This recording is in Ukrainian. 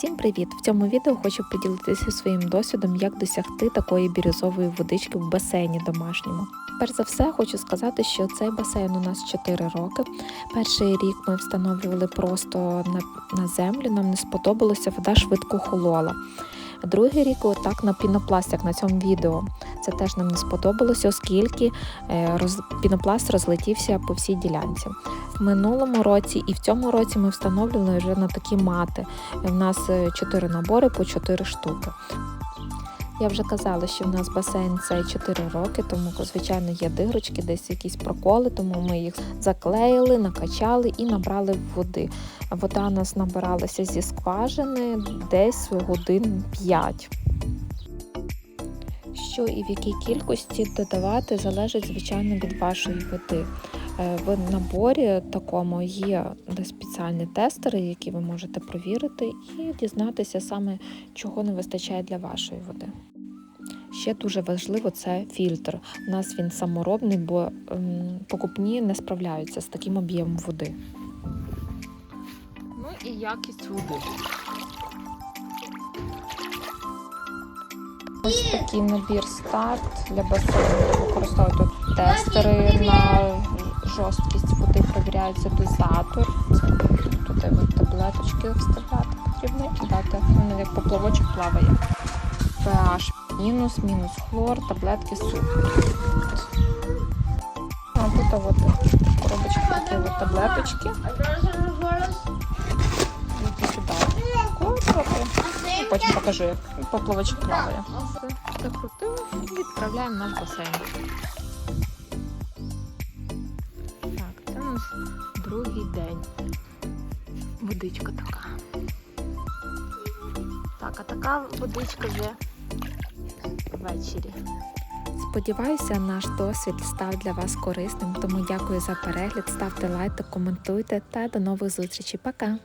Всім привіт! В цьому відео хочу поділитися своїм досвідом, як досягти такої бірюзової водички в басейні домашньому. Перш за все, хочу сказати, що цей басейн у нас 4 роки. Перший рік ми встановлювали просто на, на землю, нам не сподобалося, вода швидко холола. Другий рік отак на пінопласт, як на цьому відео. Це теж нам не сподобалося, оскільки е, пінопласт розлетівся по всій ділянці. Минулому році і в цьому році ми встановлювали вже на такі мати. У нас 4 набори по 4 штуки. Я вже казала, що в нас басейн це 4 роки, тому звичайно є дирочки, десь якісь проколи, тому ми їх заклеїли, накачали і набрали води. Вода у нас набиралася зі скважини десь годин 5. Що і в якій кількості додавати, залежить звичайно від вашої води. Е, В наборі такому є спеціальні тестери, які ви можете провірити, і дізнатися саме, чого не вистачає для вашої води. Ще дуже важливо це фільтр. У нас він саморобний, бо ем, покупні не справляються з таким об'ємом води. Ну і якість води. Ось такий набір старт для басейну. Використовую тестери на жорсткість води, провіряється дозатор. Туди от таблеточки вставляти потрібно і дати. Воно як поплавочок плаває. pH мінус, мінус хлор, таблетки супер. Тут от коробочки такі от таблеточки. Які сюди. Купити. Потім покажу, як поплавочок плаває. Закрутили і відправляємо наш басейн. День. Водичка така. Так, а така водичка вже ввечері. Сподіваюся, наш досвід став для вас корисним, тому дякую за перегляд, ставте лайк, коментуйте та до нових зустрічей. Пока!